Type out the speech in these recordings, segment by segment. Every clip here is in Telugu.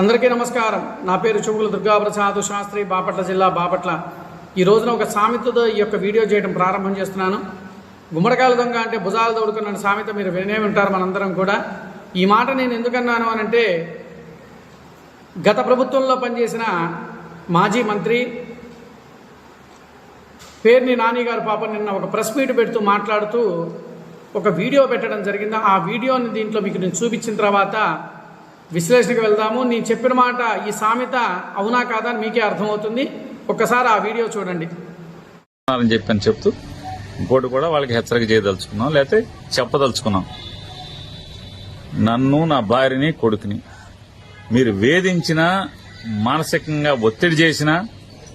అందరికీ నమస్కారం. నా పేరు చుగుల దుర్గాప్రసాద్ శాస్త్రి బాపట్ల జిల్లా బాపట్ల. ఈ రోజున ఒక సామెతతో ఈ యొక్క వీడియో చేయడం ప్రారంభం చేస్తున్నాను. గుమ్మడికాయల దొంగ అంటే భుజాలు దొడుకున్న సామెత మీరు వినే ఉంటారు మనందరం కూడా. ఈ మాట నేను ఎందుకన్నాను అని అంటే గత ప్రభుత్వంలో పనిచేసిన మాజీ మంత్రి పేర్ని నాని గారు పాప నిన్న ఒక ప్రెస్ మీట్ పెడుతూ మాట్లాడుతూ ఒక వీడియో పెట్టడం జరిగింది. ఆ వీడియోని దీంట్లో మీకు నేను చూపించిన తర్వాత విశ్లేషణకు వెళ్దాము. నేను చెప్పిన మాట ఈ సామెత అవునా కాదా అని మీకే అర్థమవుతుంది. ఒక్కసారి ఆ వీడియో చూడండి. అని చెప్పి అని చెప్తూ ఇంకోటి కూడా వాళ్ళకి హెచ్చరిక చేయదలుచుకున్నాం. లేకపోతే చెప్పదలుచుకున్నాం. నన్ను నా భార్యని కొడుకుని మీరు వేధించినా మానసికంగా ఒత్తిడి చేసినా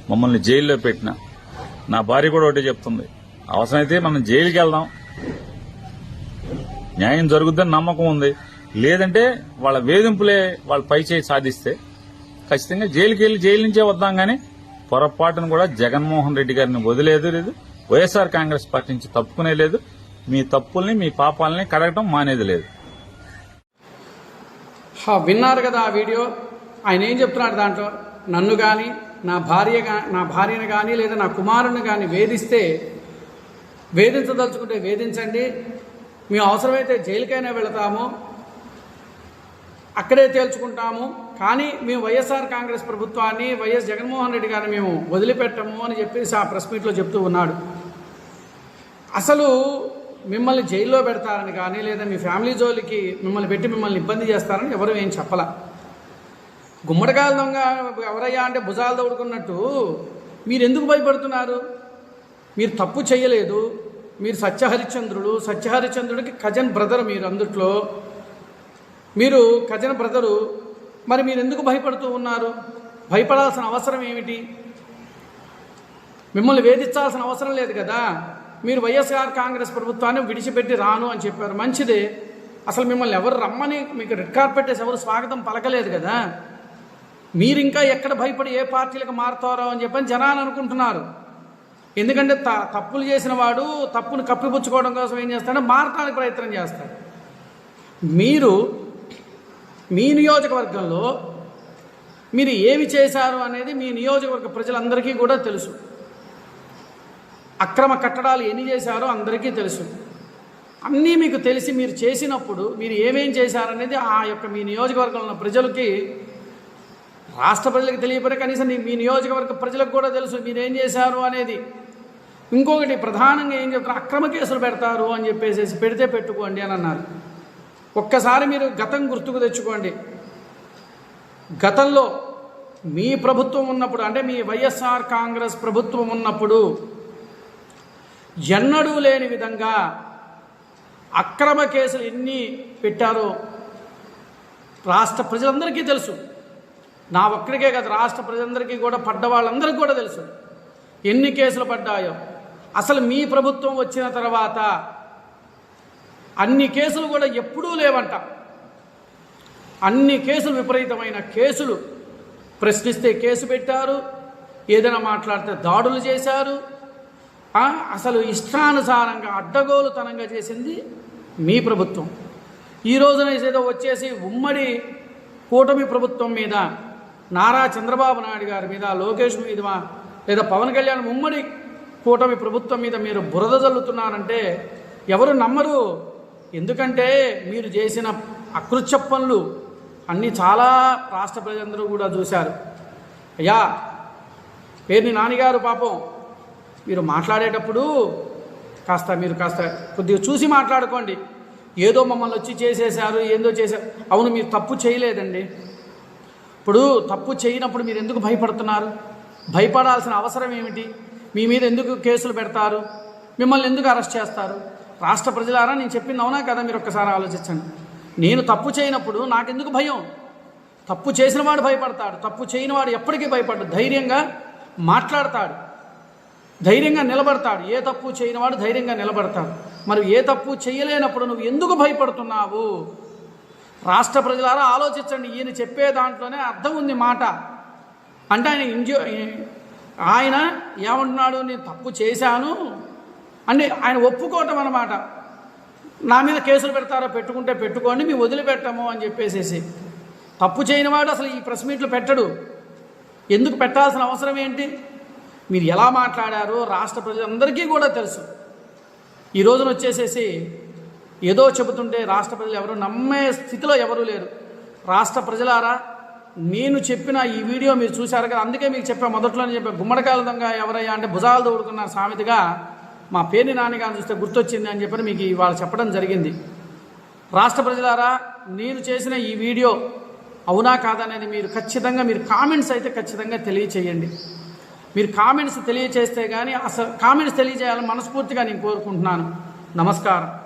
మమ్మల్ని జైల్లో పెట్టినా నా భార్య కూడా ఒకటే చెప్తుంది. అవసరమైతే మనం జైలుకి వెళ్దాం. న్యాయం జరుగుద్దని నమ్మకం ఉంది. లేదంటే వాళ్ళ వేధింపులే వాళ్ళ పై చేయి సాధిస్తే ఖచ్చితంగా జైలుకి వెళ్ళి జైలు నుంచే వద్దాం కానీ పొరపాటును కూడా జగన్మోహన్ రెడ్డి గారిని వదిలేదు లేదు. వైఎస్ఆర్ కాంగ్రెస్ పార్టీ నుంచి తప్పుకునే లేదు. మీ తప్పుల్ని మీ పాపాలని కడగటం మానేది లేదు. హా, విన్నారు కదా ఆ వీడియో. ఆయన ఏం చెప్తున్నాడు దాంట్లో? నన్ను కానీ నా భార్య నా భార్యను కానీ లేదా నా కుమారుని కానీ వేధిస్తే వేధించదలుచుకుంటే వేధించండి. మేము అవసరమైతే జైలుకైనా వెళతాము. అక్కడే తేల్చుకుంటాము. కానీ మేము వైఎస్ఆర్ కాంగ్రెస్ ప్రభుత్వాన్ని వైఎస్ జగన్మోహన్ రెడ్డి గారిని మేము వదిలిపెట్టము అని చెప్పేసి ఆ ప్రెస్ మీట్లో చెప్తూ ఉన్నాడు. అసలు మిమ్మల్ని జైల్లో పెడతారని కానీ లేదా మీ ఫ్యామిలీ జోలికి మిమ్మల్ని పెట్టి మిమ్మల్ని ఇబ్బంది చేస్తారని ఎవరు ఏం చెప్పాల. గుమ్మడికాయల దొంగ ఎవరయ్యా అంటే భుజాలు దౌడుకున్నట్టు మీరు ఎందుకు భయపడుతున్నారు? మీరు తప్పు చేయలేదు. మీరు సత్యహరిచంద్రుడు సత్యహరిచంద్రుడికి కజన్ బ్రదర్ మీరు అందుట్లో. మీరు కజన్ బ్రదరు మరి మీరు ఎందుకు భయపడుతూ ఉన్నారు? భయపడాల్సిన అవసరం ఏమిటి? మిమ్మల్ని వేధించాల్సిన అవసరం లేదు కదా? మీరు వైఎస్ఆర్ కాంగ్రెస్ ప్రభుత్వాన్ని విడిచిపెట్టి రాను అని చెప్పారు. మంచిదే. అసలు మిమ్మల్ని ఎవరు రమ్మని మీకు రెడ్ కార్పెట్ వేసి ఎవరు స్వాగతం పలకలేదు కదా? మీరు ఇంకా ఎక్కడ భయపడి ఏ పార్టీలకు మారుతారో అని చెప్పని జనాలు అనుకుంటున్నారు. ఎందుకంటే త తప్పులు చేసిన వాడు తప్పును కప్పిపుచ్చుకోవడం కోసం ఏం చేస్తాడో? మారటానికి ప్రయత్నం చేస్తాడు. మీరు మీ నియోజకవర్గంలో మీరు ఏమి చేశారు అనేది మీ నియోజకవర్గ ప్రజలందరికీ కూడా తెలుసు. అక్రమ కట్టడాలు ఎన్ని చేశారో అందరికీ తెలుసు. అన్నీ మీకు తెలిసి మీరు చేసినప్పుడు మీరు ఏమేం చేశారనేది ఆ యొక్క మీ నియోజకవర్గంలో ఉన్న ప్రజలకి రాష్ట్ర ప్రజలకు తెలియపడే కనీసం మీ నియోజకవర్గ ప్రజలకు కూడా తెలుసు మీరేం చేశారు అనేది. ఇంకొకటి ప్రధానంగా ఏం చెప్తారు అక్రమ కేసులు పెడతారు అని చెప్పేసి పెడితే పెట్టుకోండి అని అన్నారు. ఒక్కసారి మీరు గతం గుర్తుకు తెచ్చుకోండి. గతంలో మీ ప్రభుత్వం ఉన్నప్పుడు అంటే మీ వైఎస్ఆర్ కాంగ్రెస్ ప్రభుత్వం ఉన్నప్పుడు ఎన్నడూ లేని విధంగా అక్రమ కేసులు ఎన్ని పెట్టారో రాష్ట్ర ప్రజలందరికీ తెలుసు. నా ఒక్కడికే కాదు రాష్ట్ర ప్రజలందరికీ కూడా పడ్డ వాళ్ళందరికీ కూడా తెలుసు. ఎన్ని కేసులు పడ్డాయో. అసలు మీ ప్రభుత్వం వచ్చిన తర్వాత అన్ని కేసులు కూడా ఎప్పుడూ లేవంట. అన్ని కేసులు విపరీతమైన కేసులు. ప్రశ్నిస్తే కేసు పెట్టారు ఏదైనా మాట్లాడితే దాడులు చేశారు. అసలు ఇష్టానుసారంగా అడ్డగోలుతనంగా చేసింది మీ ప్రభుత్వం. ఈ రోజున ఏదో వచ్చేసి ఉమ్మడి కూటమి ప్రభుత్వం మీద నారా చంద్రబాబు నాయుడు గారి మీద లోకేష్ మీద లేదా పవన్ కళ్యాణ్ ఉమ్మడి కూటమి ప్రభుత్వం మీద మీరు బురద జల్లుతున్నారంటే ఎవరు నమ్మరు? ఎందుకంటే మీరు చేసిన అకృత్య పనులు అన్నీ చాలా రాష్ట్ర ప్రజలందరూ కూడా చూశారు. అయ్యా పేరుని నాన్నగారు పాపం. మీరు మాట్లాడేటప్పుడు కాస్త మీరు కాస్త కొద్దిగా చూసి మాట్లాడుకోండి. ఏదో మమ్మల్ని వచ్చి చేసేశారు ఏందో చేశారు అవును మీరు తప్పు చేయలేదండి. ఇప్పుడు తప్పు చేయనప్పుడు మీరు ఎందుకు భయపడుతున్నారు? భయపడాల్సిన అవసరం ఏమిటి? మీ మీద ఎందుకు కేసులు పెడతారు? మిమ్మల్ని ఎందుకు అరెస్ట్ చేస్తారు? రాష్ట్ర ప్రజలారా నేను చెప్పింది అవునా కదా? మీరు ఒక్కసారి ఆలోచించండి. నేను తప్పు చేయనప్పుడు నాకెందుకు భయం? తప్పు చేసిన వాడు భయపడతాడు. తప్పు చేయని వాడు ఎప్పటికీ భయపడ్డు. ధైర్యంగా మాట్లాడతాడు. ధైర్యంగా నిలబడతాడు. ఏ తప్పు చేయనివాడు ధైర్యంగా నిలబడతాడు. మరి ఏ తప్పు చేయలేనప్పుడు నువ్వు ఎందుకు భయపడుతున్నావు? రాష్ట్ర ప్రజలారా ఆలోచించండి. ఈయన చెప్పే దాంట్లోనే అర్థం ఉంది మాట. అంటే ఆయన ఇంజో ఆయన ఏమంటున్నాడు? నేను తప్పు చేశాను. అంటే ఆయన ఒప్పుకోవటం అనమాట నా మీద కేసులు పెడతారో? పెట్టుకుంటే పెట్టుకోండి మేము వదిలిపెట్టము అని చెప్పేసేసి. తప్పు చేయనివాడు అసలు ఈ ప్రెస్ మీట్లు పెట్టడు. ఎందుకు పెట్టాల్సిన అవసరం ఏంటి? మీరు ఎలా మాట్లాడారో రాష్ట్ర ప్రజలందరికీ కూడా తెలుసు. ఈ రోజున వచ్చేసేసి ఏదో చెబుతుంటే రాష్ట్ర ప్రజలు ఎవరు నమ్మే స్థితిలో ఎవరూ లేరు. రాష్ట్ర ప్రజలారా నేను చెప్పిన ఈ వీడియో మీరు చూశారు కదా అందుకే మీకు చెప్పా మొదట్లోనే చెప్పా గుమ్మడికాయల దొంగ ఎవరయ్యా అంటే భుజాలు తోడుకున్న సామెతగా మా పేరుని నాన్నగారిని చూస్తే గుర్తొచ్చింది అని చెప్పని మీకు ఇవాళ చెప్పడం జరిగింది. రాష్ట్ర ప్రజలారా నేను చేసిన ఈ వీడియో అవునా కాదనేది మీరు ఖచ్చితంగా మీరు కామెంట్స్ అయితే ఖచ్చితంగా తెలియచేయండి. మీరు కామెంట్స్ తెలియచేస్తే కానీ అసలు కామెంట్స్ తెలియజేయాలని మనస్ఫూర్తిగా నేను కోరుకుంటున్నాను. నమస్కారం.